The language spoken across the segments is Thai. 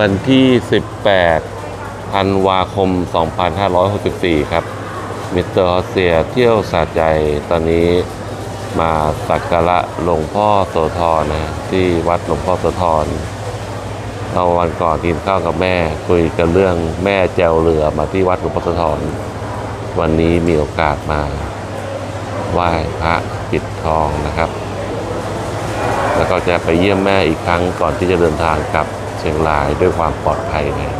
วันที่ 18ธันวาคม 2564 ครับ มิสเตอร์ฮอสเซียเที่ยวสาใจตอนนี้มาสักการะหลวงพ่อโสธรนะ ที่วัดหลวงพ่อโสธรเราวันก่อนกินข้าวกับแม่คุยกันเรื่องแม่แจวเรือมาที่วัดหลวงพ่อโสธรวันนี้มีโอกาสมาไหว้พระปิดทองนะครับ แล้วก็จะไปเยี่ยมแม่อีกครั้งก่อนที่จะเดินทางกลับ ชียงรายด้วยความปลอดภัยนะ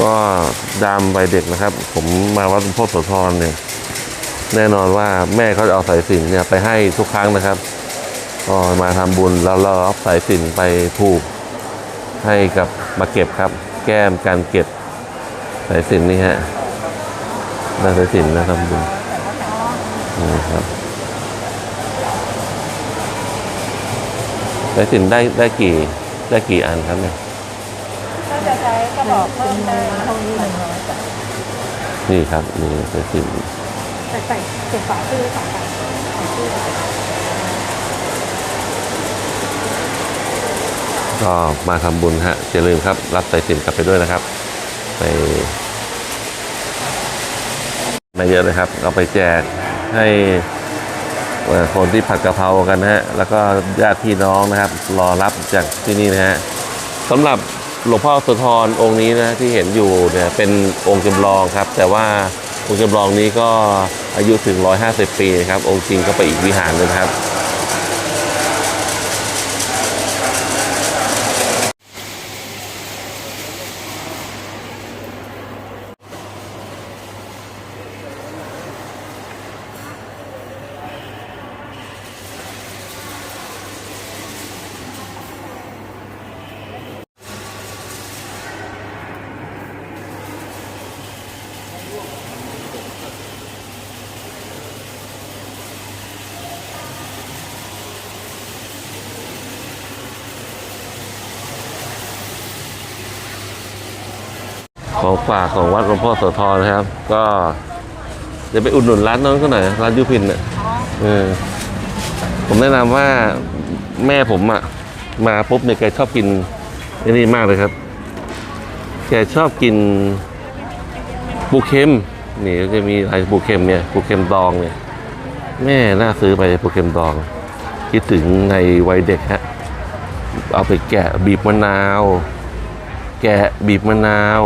ก็ดามวัยเด็กนะครับ ผมมาวัดหลวงพ่อโสธรเนี่ย แน่นอนว่าแม่เขาจะเอาสายสิญจนเนี่ยไปให้ทุกครั้งนะครับก็มาทำบุญแล้วเราเอาสายสิญจนไปผูกให้กับมาเก็บครับ แก้มการเก็บสายสิญจนนี่ฮะได้สายสิญจนนะทำบุญนี่ครับสายสิญจนได้ได้กี่ได้กี่อันครับเนี่ยถ้าจะใช้กระบอกเพิ่มได้เท่านี้หนึ่งร้อยจ้ะนี่ครับนี่สายสิญ ใส่ใส่เก็บฝาชื่อฝาฝาฝาชื่อก็มาทำบุญฮะอย่าลืมครับ รับสายสินกลับไปด้วยนะครับ ไปไมาเยอะเลยครับเอาไปแจกให้คนที่ผัดกะเพรากันนะฮะ แล้วก็ญาติพี่น้องนะครับ รอรับจากที่นี่นะฮะสำหรับหลวงพ่อโสธรองค์นี้นะที่เห็นอยู่เนี่ยเป็นองค์จำลองครับ แต่ว่า องค์จำลองนี้ก็อายุถึง 150 ปีนะครับ องค์จริงก็ไปอีกวิหารหนึงครับ ฝากของวัดหลวงพ่อโสธรนะครับ ก็จะไปอุดหนุนร้านน้องเขาหน่อยร้านยุพินเนี่ยเออผมแนะนำว่าแม่ผมอะมาปุ๊บเนี่ยแกชอบกินอ้นี่มากเลยครับ แกชอบกินปูเค็มนี่ก็จะมีอะไรปูเค็มเนี่ยปูเค็มดองเนี่ย แม่น่าซื้อไปปูเค็มดอง คิดถึงในวัยเด็กฮะเอาไปแกะบีบมะนาว แกะบีบมะนาว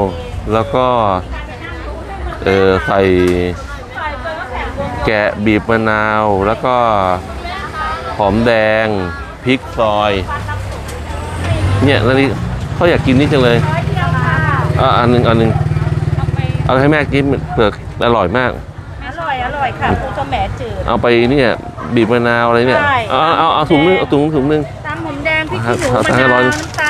แล้วก็เออใส่แกะบีบมะนาวแล้วก็หอมแดงพริกซอย เนี่ยแล้วนี่เขาอยากกินนี่จังเลยร้อยเดียวค่ะอะอันหนึ่งอันหนึ่งเอาไปเอาให้แม่กินเปลือกอร่อยมาก อร่อยอร่อยค่ะปูสะแหมจืดเอาไปเนี่ยบีบมะนาวอะไรเนี่ยใช่เอาเอาเอาถุงนึงเอาถุงถุงนึงตำหอมแดงพริกขี้หนูเอามะเอาให้นาวร้อยน้ำตา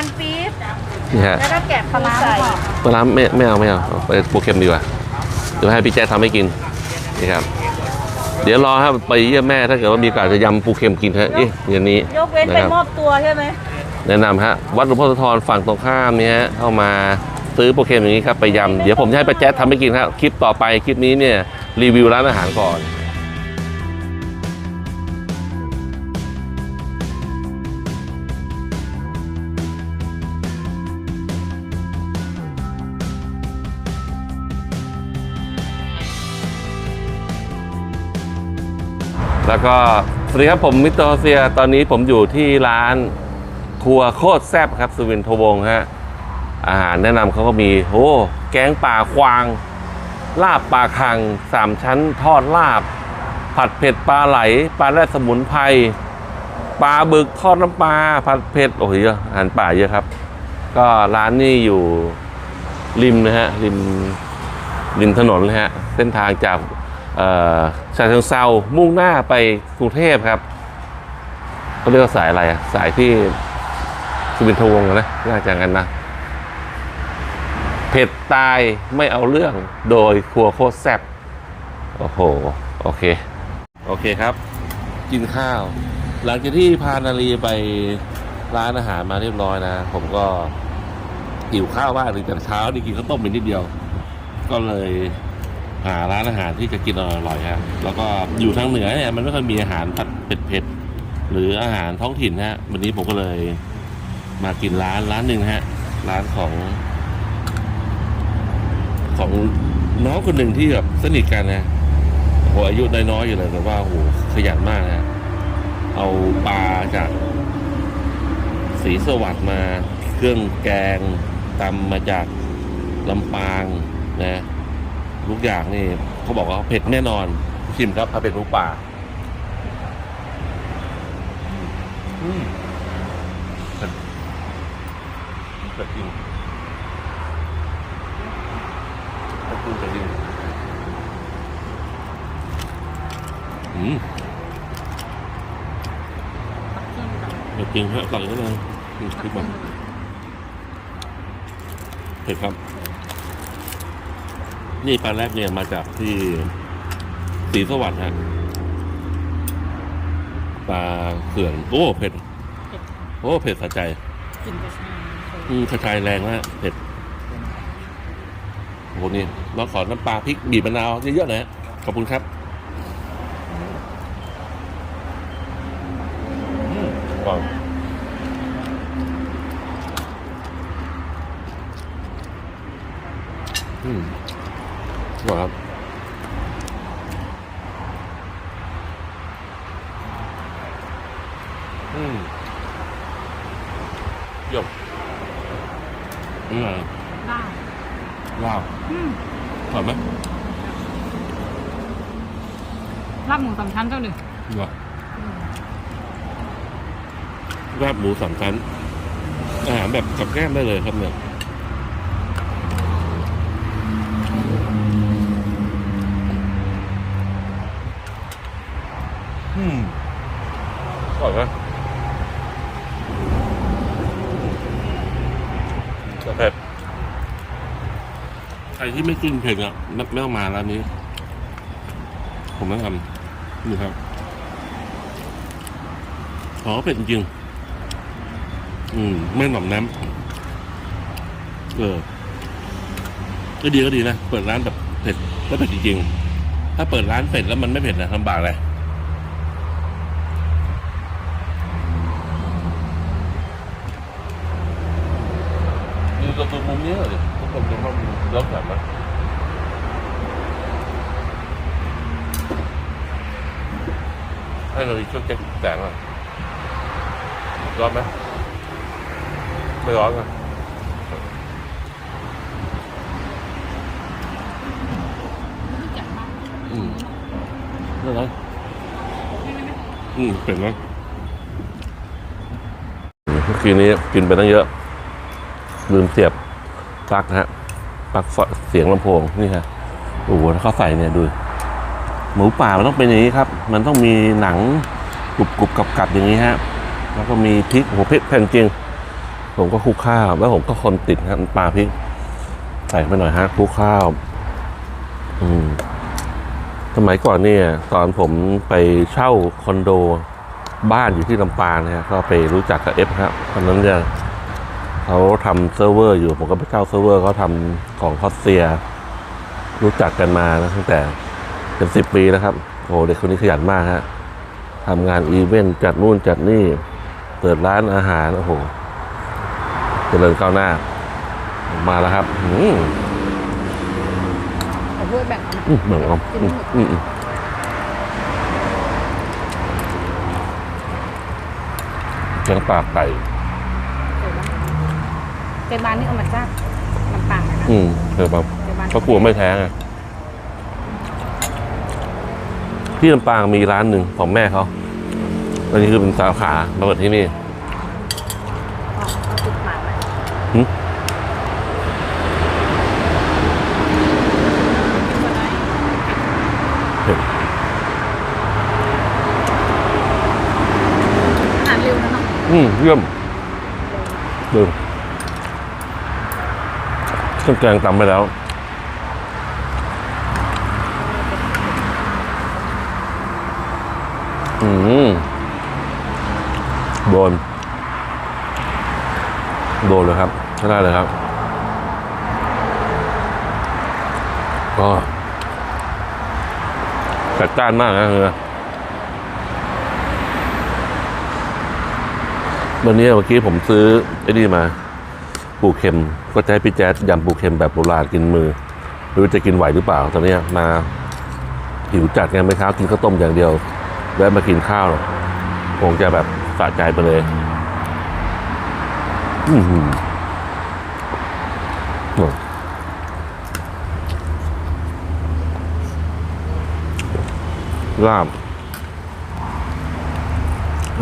ลปี๊บ นี่ฮะแล้วก็แกะปลาร้าใส่ปลาร้าไม่ไม่เอาไม่เอาเอาไปโปรเค็มดีกว่าเดี๋ยวให้พี่แจ๊คทำให้กินนี่ครับ เดี๋ยวรอครับไปเยี่ยมแม่ถ้าเกิดว่ามีโอกาสจะยำปูเค็มกินฮะเอ๊ะอย่างนี้ยกเว้นนะไปครับมอบตัวใช่ไหมแนะนำฮะวัดหลวงพ่อโสธรฝั่งตรงข้ามเนี่ยฮะเข้ามาซื้อโปรเค็มอย่างนี้ครับไปยำเดี๋ยวผมจะให้ป้าแจ๊คทำให้กินครับคลิปต่อไปคลิปนี้เนี่ยรีวิวร้านอาหารก่อน แล้วก็สวัสดีครับผมมิสเตอร์เซีย ตอนนี้ผมอยู่ที่ร้านครัวโคตรแซ่บครับสุวินทวงฮะอาหารแนะนำเขาก็มีโอ้แกงป่าควาง ลาบปลาคังสามชั้นทอดลาบ ผัดเผ็ดปลาไหล ปลาแรดสมุนไพรปลาบึกทอดน้ำปลาผัดเผ็ดโอ้โหเยอะอาหารป่าเยอะครับ ก็ร้านนี้อยู่ริมนะฮะริมริมถนนเลยฮะเส้นทางจาก เอ่อชาเชิงเซามุ่งหน้าไปกรุงเทพครับเขาเรียกว่าสายอะไรอะสายที่สุวินทวงนะน่าจะงั้นนะเผ็ดตายไม่เอาเรื่องโดยครัวโคตรแซ่บโอ้โห โอเคโอโอเคครับ กินข้าว หลังจากที่พานาลีไปร้านอาหารมาเรียบร้อยนะ ผมก็หิวข้าวมากเลยแต่เช้านี่กินข้าวต้มไปนิดเดียว ก็เลย หาร้านอาหารที่จะกินอร่อยๆฮะแล้วก็อยู่ทางเหนือเนี่ยมันไม่ค่อยมีอาหารผัดเผ็ดๆหรืออาหารท้องถิ่นฮะวันนี้ผมก็เลยมากินร้านร้านหนึ่งฮะร้านของ ของน้องคนหนึ่งที่แบบสนิทกันนะโหอายุน้อยๆอยู่เลยแต่ว่าโหขยันมากนะเอาปลาจากสีสวัสด์มา เครื่องแกงตำมาจากลำปางนะ ทุกอย่างนี่เขาบอกว่าเผ็ดแน่นอนชิมครับพาเป็นหมูป่าอืมเผ็ดเผ็ดจริงเผ็ดจริงเผ็ดจริงอืมเผ็ดจริงฮะตักก็เลยอืมพริกมาเผ็ดครับ นี่ปลาแรกเนี่ยมาจากที่สีสวัสดิ์ฮะปลาเขื่อนโอ้เผ็ด โอ้เผ็ดสะใจกินกระชายอืมกระชายแรงมากเผ็ดโอ้โหนี่เราขอน้ำปลาพริกบีบมะนาวเยอะๆหน่อยฮะขอบคุณครับอืมก่อนอืมอร่อยครับ อืมเยี่ยมอืมได้ว้าวอืมอร่อยไหมลาบหมูสามชั้นเจ้าหนึ่งว้าวราบหมูสามชั้นอาหารแบบกับแก้มได้เลยครับเนี่ยอืมอร่อยไหมแต่ เผ็ดใครที่ไม่กินเผ็ดอะไม่ไม่ต้องมาร้านนี้ ผมแนะนำนี่ครับอ๋อเผ็ดจริงอืม ไม่หน่อมน้ำเออก็ดีก็ดีนะ เปิดร้านแบบเผ็ดแล้วเผ็ดจริงๆถ้าเปิดร้านเผ็ดแล้วมันไม่เผ็ดนะลำบากเลย ดูตัวตัวมุมนี้เลยทุกคนจะมาย้อนกลับมา ให้เราช่วยแก้แสงหน่อยร้อนไหมไม่ร้อนนะจัดมากอืมไม่ร้อนอืมเป็นนะเมื่อกี้นี้กินไปตั้งเยอะ ลืมเสียบปลั๊กนะฮะปลั๊กเสียงลำโพงนี่ฮะโอ้โหถ้าเขาใส่เนี่ยดู หมูป่ามันต้องเป็นอย่างนี้ครับ มันต้องมีหนังกรุบกรุบกับกับๆอย่างนี้ฮะ แล้วก็มีพริกโหพริกแพงจริง ผมก็คลุกข้าว แล้วผมก็คนติดครับปลาพริก ใส่ไปหน่อยฮะคลุกข้าว อืมสมัยก่อนเนี่ย ตอนผมไปเช่าคอนโดบ้านอยู่ที่ลำปางเนี่ยก็ไปรู้จักกับเอฟครับตอนนั้นเนี่ยเขาทำเซิร์ฟเวอร์อยู่ ผมก็ไปเช่าเซิร์ฟเวอร์เขาทำของคอสเซีย รู้จักกันมานะตั้งแต่ เป็นสิบปีแล้วครับ โอ้โหเด็กคนนี้ขยันมากฮะทำงานอีเวนต์จัดนู่นจัดนี่ เปิดร้านอาหาร โอ้โหเจริญก้าวหน้า มาแล้วครับอืมขอพูดแบ่งเอาอืมเหมือนกันอืมอืมอืมแกงปลาไก่เจบานนี่เอามาจากลำปางนะคะอืมเธอแบบเจบานเขากลัวไม่แท้ไง ที่ลำปางมีร้านหนึ่งของแม่เขา อันนี้คือเป็นสาขามาเปิดที่นี่อ๋อเอาติดหมาไว้หึก็ได้เผ็ดอาหารเร็วนะเนาะอืมเยี่ยมดูเครื่องแกงตำไปแล้ว อืมโด น โดนเลยครับใช้ได้เลยครับ ก็จัดจ้านมากนะเฮียวันนี้เมื่อกี้ผมซื้อไอ้นี่มา ปูเค็ม ก็จะให้พี่แจ๊ดยำปูเค็มแบบโบราณกินมือไม่รู้จะกินไหวหรือเปล่า ตอนนี้มาหิวจัดไงไม่เช้ากินข้าวต้มอย่างเดียวแวะมากินข้าวคงจะแบบ สะใจไปเลยอือหือโอ้ลาบ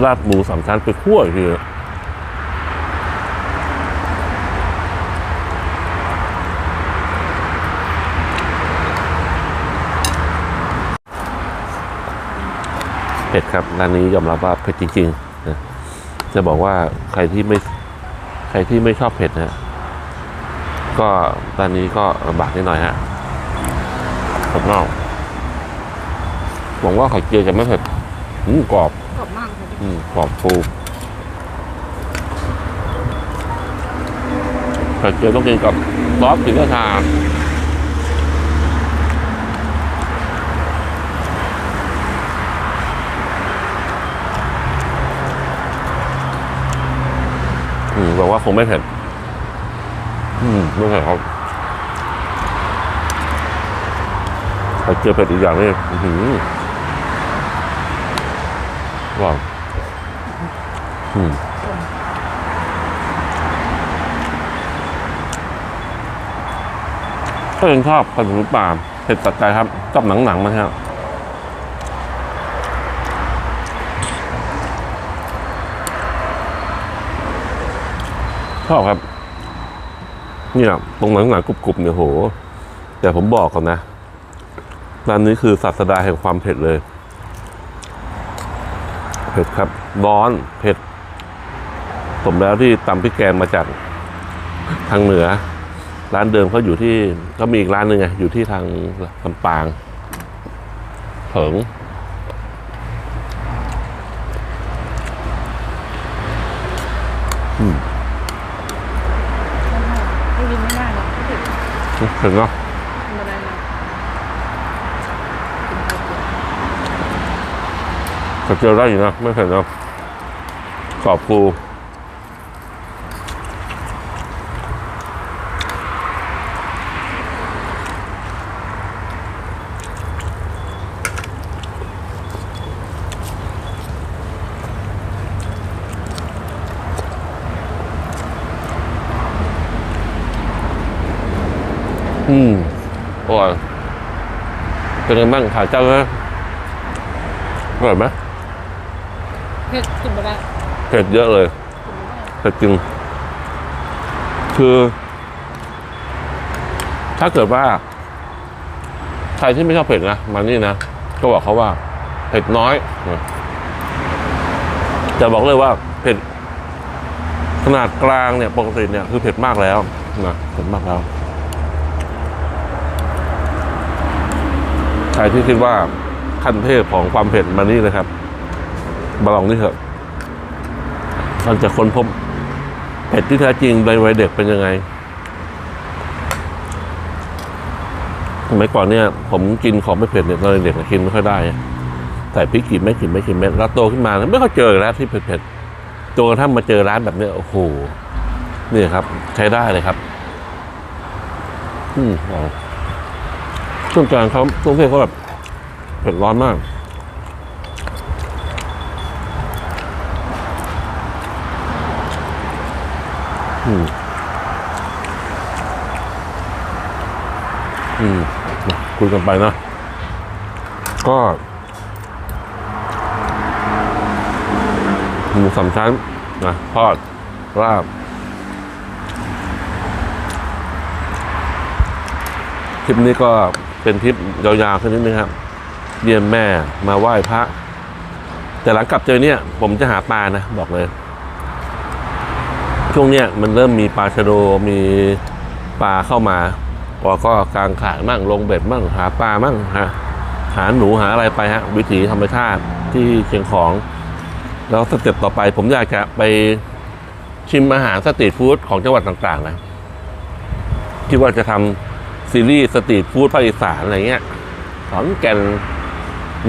ลาบหมูสามชั้นไปคั่วอีกทีเผ็ดครับร้านนี้ยอมรับว่าเผ็ดจริง ๆ จะบอกว่าใครที่ไม่ใครที่ไม่ชอบเผ็ดนะก็ร้านนี้ก็ลำบากนิดหน่อยฮะครับนอกหวังว่าไข่เจียวจะไม่เผ็ดอืมกรอบกรอบมากเลยอืมกรอบฟูไข่เจียวต้องกินกับซอสสีราชา บอกว่าคงไม่เผ็ดอืมไม่เผ็ดครับไข่เจียเผ็ดอีกอย่างนี่หือว้าวอืมถ้ายังชอบผัดหมูป่าเผ็ดตัดใจครับชอบหนังหนังๆมันครับ ชอบครับเนี่ยตรงหนังหนังกรุบๆเนี่ยโห แต่ผมบอกก่อนนะร้านนี้คือศาสดาแห่งความเผ็ดเลย เผ็ดครับ ร้อนเผ็ด สมแล้วที่ตำพริกแกงมาจากทางเหนือ ร้านเดิมเขาอยู่ที่ก็มีอีกร้านหนึ่งไงอยู่ที่ทางลำปางเผิง ไม่ยินไม่ได้หรอกไม่ติด ถึงเนาะกระเจียวได้อยู่นะ ไม่เผ็ดเนาะกรอบฟูอืมอร่อย เป็นไงบ้างขายเจ้าเลยอร่อยไหมเผ็ดกินไม่ได้เผ็ดเยอะเลยกินไม่ได้เผ็ดจริงคือ ถ้าเกิดว่า ใครที่ไม่ชอบเผ็ดนะมานี่นะ ก็บอกเขาว่า เผ็ดน้อยนะจะบอกเลยว่าเผ็ดขนาดกลางเนี่ยปกติเนี่ยคือเผ็ดมากแล้วนะเผ็ดมากแล้ว ใค รที่คิดว่าขั้นเทพของความเผ็ดมานี่เลยครับ มาลองนี่เถอะเราจะค้นพบเผ็ดที่แท้จริงในวัยเด็กเป็นยังไงสมัยก่อนเนี่ย ผมกินของไม่เผ็ดเนี่ยตอนเด็กกินไม่ค่อยได้ใส่พริกกี่เม็ดกี่เม็ดกี่เม็ดแล้วโตขึ้นมาไม่ค่อยเจอแล้วที่เผ็ดๆจนกระทั่งมาเจอร้านแบบเนี้ยโอ้โหนี่ครับ ใช้ได้เลยครับ อืมเอาช่วงกงเขาช่วงเทศเขาแบบเผ็ดร้อนมาก อืม อืม คุยกันไปนะ ก็หมูสามชั้นนะทอดราบคลิปนี้ก็ เป็นทริปยาวๆขึ้นนิดนึงครับ เยี่ยมแม่มาไหว้พระ แต่หลังกลับเจอเนี่ย ผมจะหาปลานะ บอกเลย ช่วงเนี้ยมันเริ่มมีปลาชะโดมีปลาเข้ามาพอก็กลางขายมั่งลงเบ็ดมั่งหาปลามั่งฮะหาหนูหาอะไรไปฮะ วิถีธรรมชาติที่เชียงของ แล้วสเต็ปต่อไป ผมอยากจะไปชิมอาหารสตรีทฟู้ดของจังหวัดต่างๆนะคิดว่าจะทำ ซีรีส์สตรีทฟู้ดภาคอีสานอะไรเงี้ยขอนแก่น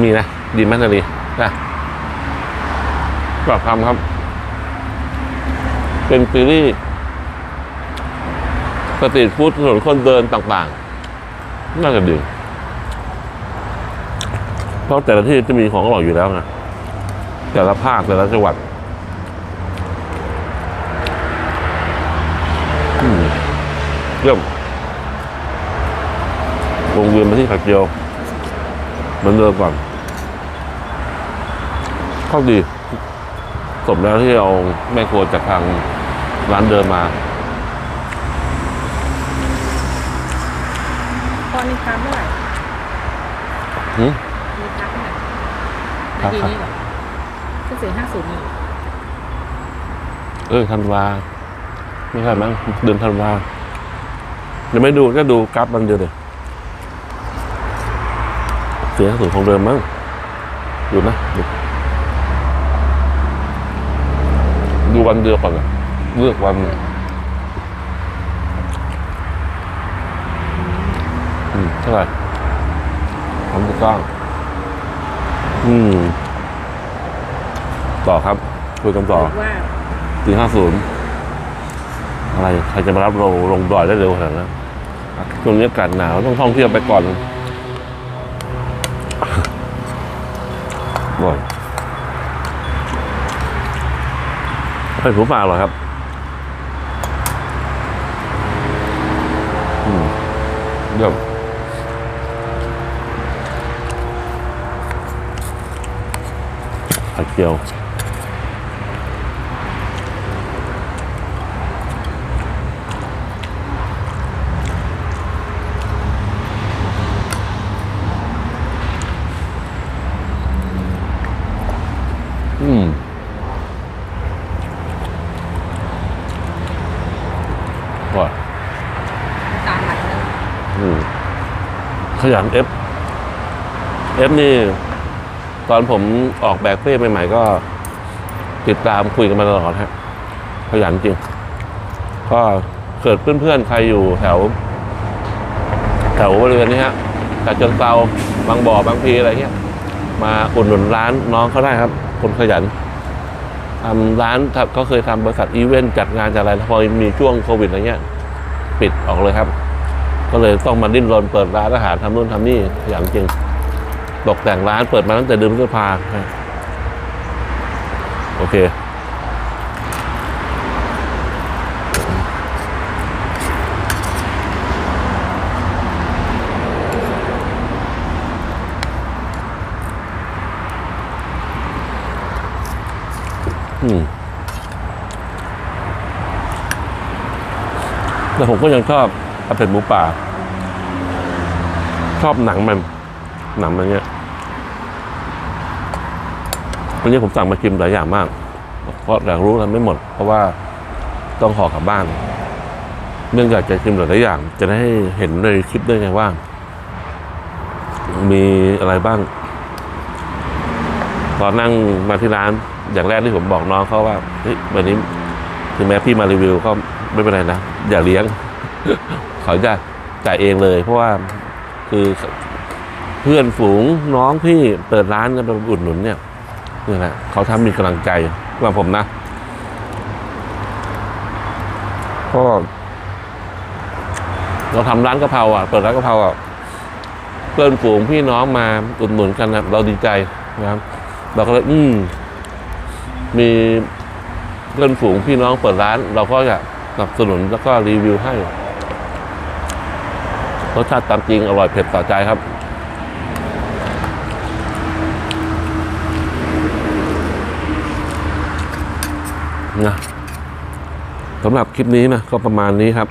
มีนะ ดีไหมนาลีนะก็ทำครับ เป็นซีรีส์สตรีทฟู้ดถนนคนเดินต่างๆ น่าจะดีเพราะแต่ละที่จะมีของอร่อยอยู่แล้วไงแต่ละภาคแต่ละจังหวัดอืมเริ่ม งเวียนมาที่ขัดเกียวเหมันเดิมก่อนเข้าดีสมแล้วที่เอาแม่ครัวจากทางร้านเดิมมาตอนนี้ค้าเมื่อไหร่หืมมีค้าเมื่อไหร่ครับนาทีนี้เหรอก็เสียห้าศูนย์นี่เหรอเออธันวาไม่ใช่มั้งเดือนธันวาเดี๋ยวไม่ดูก็ดูกราฟมันเดียวเลย เสียสูงของเดิมมั้งดูนะดูดูวันเดียวก่อนอะเลือกวันอืมเท่าไหร่ทำถูกต้องอืม ต่อครับ คุยกันต่อหรือว่าปีห้าศูนย์อะไร ใครจะมารับเราลงดอยได้เร็วขนาดนั้นช่วงนี้อากาศหนาวต้องท่องเที่ยวไปก่อนบ่อย เป็นผู้ป่าหรอครับอืมเดี๋ยวผัดเกี๊ยว อืมว่า ตามหลักเลย อืม ขยันเอฟเอฟนี่ ตอนผมออกแบบเป้ใหม่ๆก็ ติดตามคุยกันมาตลอดฮะขยันจริง ก็เกิดเพื่อนๆ ใครอยู่แถว แถวบริเวณนี้ฮะจากเชิงเซาบางบ่อบางพีอะไรเงี้ย มาอุดหนุนร้านน้องเขาได้ครับ คนขยันทำร้านเขาเคยทำบริษัทอีเวนต์จัดงานจัดอะไรพอมีช่วงโควิดอะไรเงี้ย ปิดออกเลยครับ ก็เลยต้องมาดิ้นรนเปิดร้านอาหารทำนู่นทำนี่ขยันจริงตกแต่งร้านเปิดมาตั้งแต่เดือนพฤษภาโอเค อืมแต่ผมก็ยังชอบ อาเป็ดหมูป่า ชอบหนังมัน หนังมันเนี้ยวันนี้ผมสั่งมากินหลายอย่างมาก เพราะอยากรู้แล้วไม่หมด เพราะว่าต้องห่อกลับบ้าน เนื่องจากจะกินหลายอย่าง จะได้เห็นในคลิปด้วยไงว่า มีอะไรบ้างตอนนั่งมาที่ร้านอย่างแรกที่ผมบอกน้องเขาว่าเฮ้ยวันนี้ถึงแม้พี่มารีวิวก็ไม่เป็นไรนะ อย่าเลี้ยง เขาจะจ่ายเองเลย เพราะว่าคือเพื่อนฝูงน้องพี่เปิดร้านกันไปอุดหนุนเนี่ยนี่แหละเขาทำมีกำลังใจว่าผมนะก็เราทำร้านกะเพราอะเปิดร้านกะเพราอะเพื่อนฝูงพี่น้องมาอุดหนุนกันนะเราดีใจนะครับ เราก็เลยอืมมีเพื่อนฝูงพี่น้องเปิดร้าน เราก็จะสนับสนุนแล้วก็รีวิวให้ รสชาติตามจริงอร่อยเผ็ดต่อใจครับนะสำหรับคลิปนี้นะก็ประมาณนี้ครับ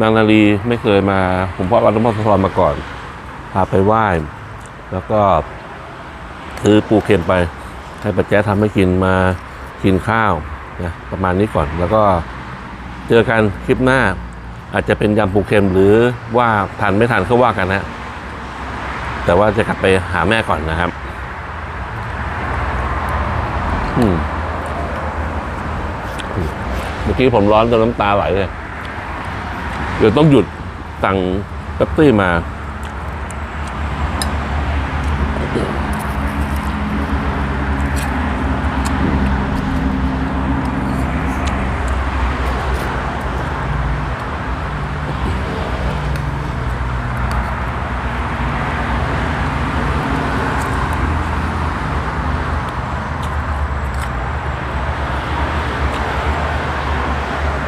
นางนาลีไม่เคยมา ผมพ่อวัดหลวงพ่อสรมาก่อนพาไปไหว้ แล้วก็ซื้อปูเค็มไป ให้ปัจแจ๊ทำให้กินมากินข้าวนะประมาณนี้ก่อน แล้วก็เจอกันคลิปหน้า อาจจะเป็นยำปูเค็มหรือว่าทานไม่ทานก็ว่ากันนะแต่ว่าจะกลับไปหาแม่ก่อนนะครับ อืมเมื่อกี้ผมร้อนจนน้ำตาไหลเลย เดี๋ยวต้องหยุดสั่งเป๊ปซี่มา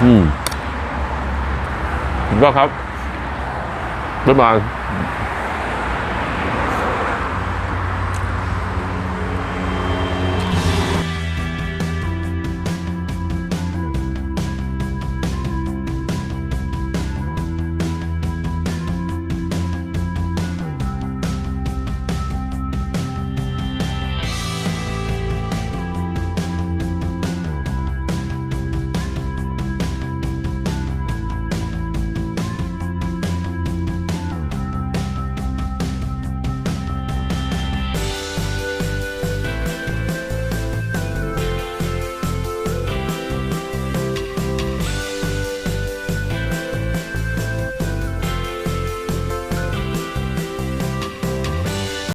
อืมก็ครับบ๊ายบาย